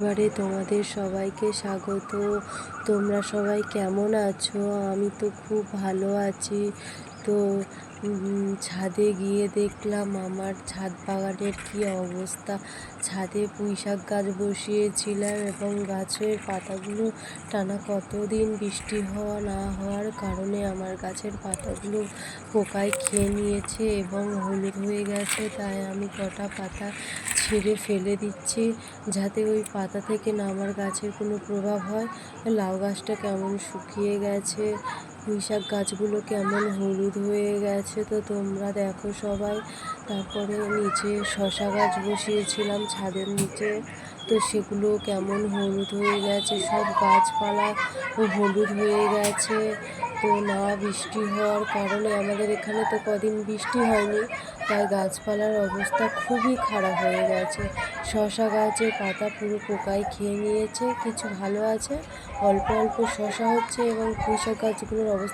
এবারে তোমাদের সবাইকে স্বাগত। তোমরা সবাই কেমন আছো? আমি তো খুব ভালো আছি। তো ছাদে গিয়ে দেখলাম আমার ছাদ বাগানের কি অবস্থা। ছাদে পুঁই শাক গাছ বসিয়েছিলাম এবং গাছের পাতাগুলো টানা কতদিন বৃষ্টি হওয়া না হওয়ার কারণে আমার গাছের পাতাগুলো পোকায় খেয়ে নিয়েছে এবং হলুদ হয়ে গেছে, তাই আমি কটা পাতা ছিঁড়ে ফেলে দিচ্ছি যাতে ওই পাতা থেকে না আমার গাছের কোনো প্রভাব হয়। লাউ গাছটা কেমন শুকিয়ে গেছে? পুঁই শাক গাছগুলো কেমন হলুদ হয়ে গেছে? তো তোমরা দেখো সবাই। তারপরে নিচে শশা গাছ বসিয়েছিলাম ছাদের নিচে। তো সেগুলো কেমন হলুদ হয়ে গেছে? সব গাছপালা হলুদ হয়ে গেছে। তো না বৃষ্টি হওয়ার কারণে আমাদের এখানে তো কদিন বৃষ্টি হয়নি, তাই গাছপালার অবস্থা খুবই খারাপ হয়ে গেছে। শশা গাছের পাতা পুরো পোকায় খেয়ে নিয়েছে, কিছু ভালো আছে? অল্প অল্প শশা হচ্ছে এবং পুঁই গাছগুলোর অবস্থা